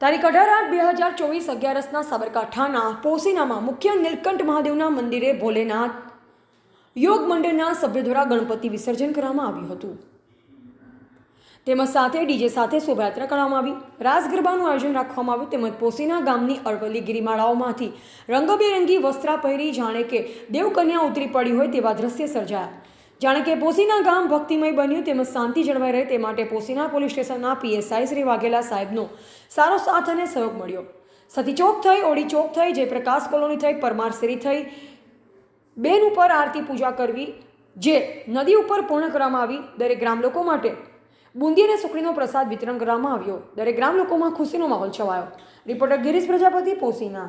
તારીખ અઢાર આઠ બે હજાર ચોવીસ અગિયારસના સાબરકાંઠાના પોસીનામાં મુખ્ય નીલકંઠ મહાદેવના મંદિરે ભોલેનાથ યોગ મંડળના સભ્યો દ્વારા ગણપતિ વિસર્જન કરવામાં આવ્યું હતું. તેમજ સાથે ડીજે સાથે શોભાયાત્રા કરવામાં આવી. રાસ ગરબાનું આયોજન રાખવામાં આવ્યું. તેમજ પોસીના ગામની અરવલ્લી ગિરિમાળાઓમાંથી રંગબેરંગી વસ્ત્રા પહેરી જાણે કે દેવકન્યા ઉતરી પડી હોય તેવા દ્રશ્ય સર્જાયા. જાણે કે પોસીના ગામ ભક્તિમય બન્યું તેમજ શાંતિ જળવાઈ રહે તે માટે પોસીના પોલીસ સ્ટેશનના પીએસઆઈ શ્રી વાઘેલા સાહેબનો સારો સાથ અને સહયોગ મળ્યો. સતી ચોક થઈ, ઓડી ચોક થઈ, જયપ્રકાશ કોલોની થઈ પરમારશેરી થઈ, બેન ઉપર આરતી પૂજા કરવી, જે નદી ઉપર પૂર્ણ કરવામાં આવી, દરેક ગ્રામ લોકો માટે બુંદી અને સુખડીનો પ્રસાદ વિતરણ કરવામાં આવ્યો. દરેક ગ્રામ લોકોમાં ખુશીનો માહોલ છવાયો. રિપોર્ટર ગિરીશ પ્રજાપતિ, પોસીના.